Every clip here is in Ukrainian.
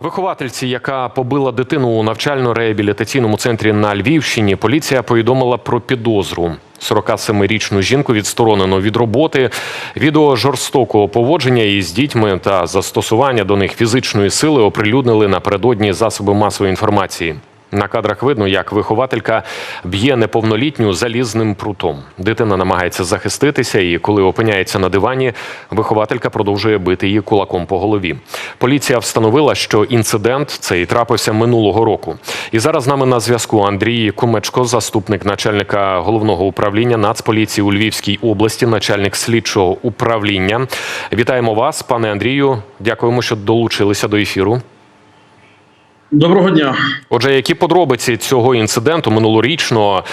Виховательці, яка побила дитину у навчально-реабілітаційному центрі на Львівщині, поліція повідомила про підозру. 47-річну жінку відсторонено від роботи. Відео жорстокого поводження із дітьми та застосування до них фізичної сили оприлюднили напередодні засоби масової інформації. На кадрах видно, як вихователька б'є неповнолітню залізним прутом. Дитина намагається захиститися, і коли опиняється на дивані, вихователька продовжує бити її кулаком по голові. Поліція встановила, що інцидент цей трапився минулого року. І зараз з нами на зв'язку Андрій Кумечко, заступник начальника головного управління Нацполіції у Львівській області, начальник слідчого управління. Вітаємо вас, пане Андрію. Дякуємо, що долучилися до ефіру. Доброго дня. Отже, які подробиці цього інциденту минулорічного?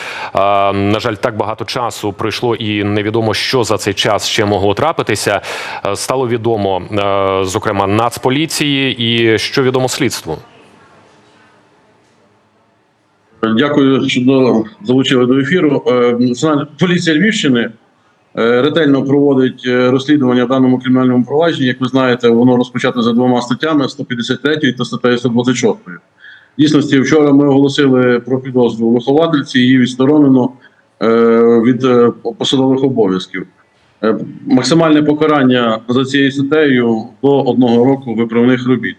На жаль, так багато часу пройшло, і невідомо, що за цей час ще могло трапитися. Е, Стало відомо, е, зокрема, Нацполіції, і що відомо слідству. Дякую, що залучили до ефіру. Е, поліція Львівщини ретельно проводить е, розслідування в даному кримінальному провадженні. Як ви знаєте, воно розпочато за двома статтями: 153 та статтею 126. В Дійсності, вчора ми оголосили про підозру виховательці. Її відсторонено е, від е, посадових обов'язків. Е, Максимальне покарання за цією статтею до одного року виправних робіт.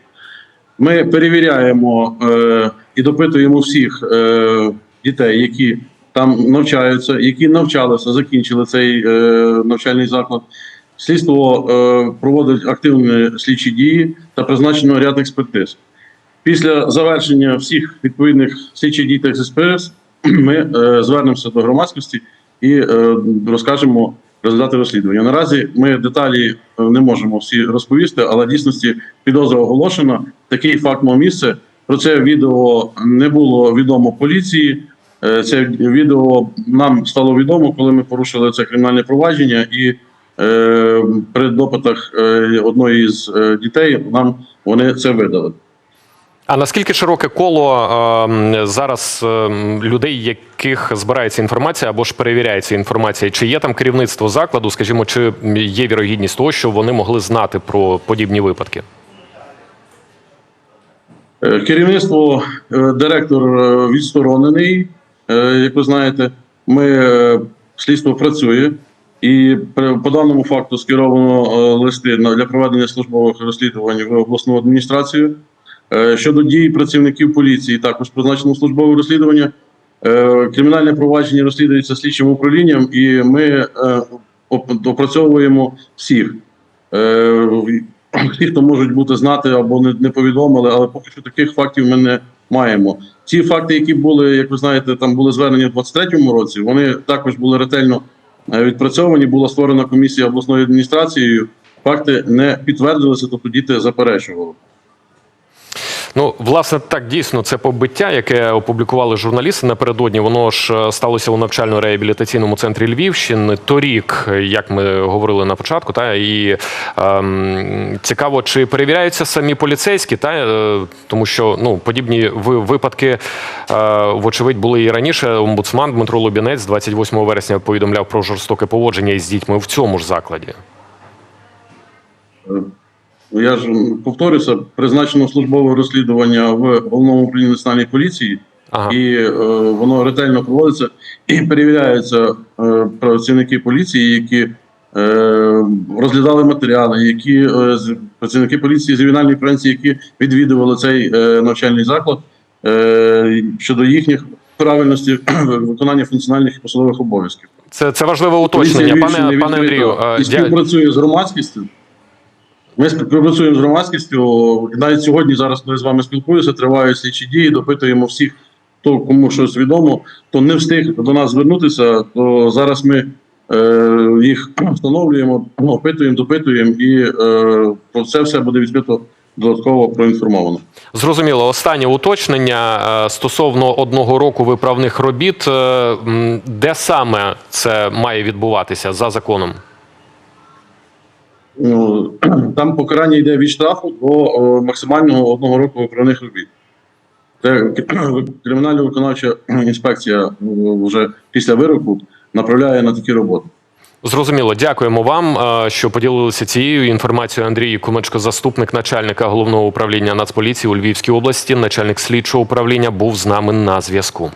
Ми перевіряємо е, і допитуємо всіх е, дітей, які там навчаються, які навчалися, закінчили цей е, навчальний заклад. Слідство е, проводить активні слідчі дії та призначено ряд експертиз. Після завершення всіх відповідних слідчих дій та експертиз ми е, звернемося до громадськості і е, розкажемо результати розслідування. Наразі ми деталі е, не можемо всі розповісти, але дійсності підозра оголошена. Такий факт мав місце. Про це відео не було відомо поліції. Е, Це відео нам стало відомо, коли ми порушили це кримінальне провадження, і е, при допитах е, одної з е, дітей нам вони це видали. А наскільки широке коло е, зараз е, людей, яких збирається інформація або ж перевіряється інформація? Чи є там керівництво закладу? Скажімо, чи є вірогідність того, що вони могли знати про подібні випадки? Керівництво, директор відсторонений. Е, Як ви знаєте, ми е, слідство працює, і по даному факту скеровано е, листи для проведення службових розслідувань в обласну адміністрацію. Щодо дій працівників поліції, також призначено службове розслідування. Кримінальне провадження розслідується слідчим управлінням, і ми опрацьовуємо всіх. Е, Всі, хто можуть бути знати або не повідомили, але поки що таких фактів ми не маємо. Ті факти, які були, як ви знаєте, там були звернені в 23-му році, вони також були ретельно е, відпрацьовані. Була створена комісія обласною адміністрацією. Факти не підтвердилися, тобто діти заперечували. Ну, власне, так дійсно це побиття, яке опублікували журналісти напередодні. Воно ж е, сталося у навчально-реабілітаційному центрі Львівщини торік, як ми говорили на початку. Та і ем, цікаво, чи перевіряються самі поліцейські, та е, тому що ну подібні випадки, е, вочевидь, були і раніше. Омбудсман Дмитро Лубінець 28 вересня повідомляв про жорстоке поводження із дітьми в цьому ж закладі. Ну, Я ж повторюся, призначено службове розслідування в головному управлінні національної поліції. Ага. і е, воно ретельно проводиться і перевіряються е, працівники поліції, які е, розглядали матеріали, які е, працівники поліції з ювенальної превенції, які відвідували цей е, навчальний заклад е, щодо їхніх правильності виконання функціональних і посадових обов'язків. Це, це важливе уточнення, пане пане Андрію. дя- співпрацює з громадськістю. Ми співпрацюємо з громадськістю. Навіть сьогодні, зараз коли з вами спілкуюся, тривають слідчі дії, допитуємо всіх, хто кому щось відомо, хто не встиг до нас звернутися, то зараз ми е, їх встановлюємо, ну, опитуємо, допитуємо, і е, про це все буде відкрито додатково проінформовано. Зрозуміло, останнє уточнення е, стосовно одного року виправних робіт. Е, Де саме це має відбуватися за законом? Ну, там покарання йде від штрафу до максимального одного року виправних робіт. Це кримінальна виконавча інспекція вже після вироку направляє на такі роботи. Зрозуміло, дякуємо вам, е, що поділилися цією інформацією. Андрій Кумачко, заступник начальника головного управління Нацполіції у Львівській області, начальник слідчого управління, був з нами на зв'язку.